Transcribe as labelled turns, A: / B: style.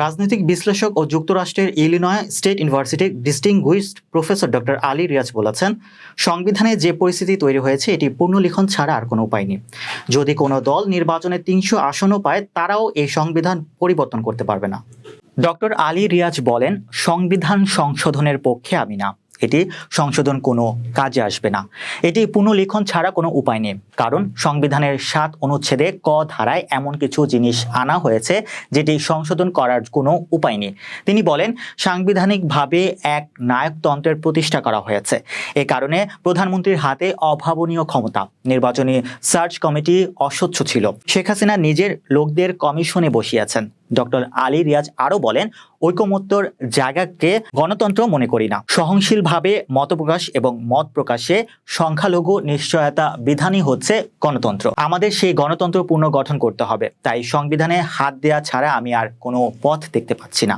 A: রাজনৈতিক বিশ্লেষক ও যুক্তরাষ্ট্রের ইলিনয় স্টেট ইউনিভার্সিটির distinguished professor doctor Ali Riaz বলেছেন, সংবিধানে যে পরিস্থিতি তৈরি হয়েছে, এটি পুনর্লিখন ছাড়া আর কোনো উপায় নেই। যদি কোনো দল নির্বাচনে তিনশো আসনও পায়, তারাও এই সংবিধান পরিবর্তন করতে পারবে না। ডক্টর আলী রিয়াজ বলেন, সংবিধান সংশোধনের পক্ষে আমি না। এটি সংশোধন কোনো কাজে আসবে না। এটি পুনর্লিখন ছাড়া কোনো উপায় নেই, কারণ সংবিধানের সাত অনুচ্ছেদে ক ধারায় এমন কিছু জিনিস আনা হয়েছে যেটি সংশোধন করার কোনো উপায় নেই। তিনি বলেন, সাংবিধানিকভাবে এক নায়কতন্ত্রের প্রতিষ্ঠা করা হয়েছে। এ কারণে প্রধানমন্ত্রীর হাতে অভাবনীয় ক্ষমতা। নির্বাচনী সার্চ কমিটি অস্বচ্ছ ছিল। শেখ হাসিনা নিজের লোকদের কমিশনে বসিয়েছেন। ডক্টর আলী রিয়াজ আরও বলেন, ঐকমত্যর জায়গাকে গণতন্ত্র মনে করি না। সহনশীলভাবে মত প্রকাশ এবং মত প্রকাশে সংখ্যালঘু নিশ্চয়তা বিধানই হচ্ছে গণতন্ত্র। আমাদের সেই গণতন্ত্র পুনর্গঠন করতে হবে। তাই সংবিধানে হাত দেওয়া ছাড়া আমি আর কোনো পথ দেখতে পাচ্ছি না।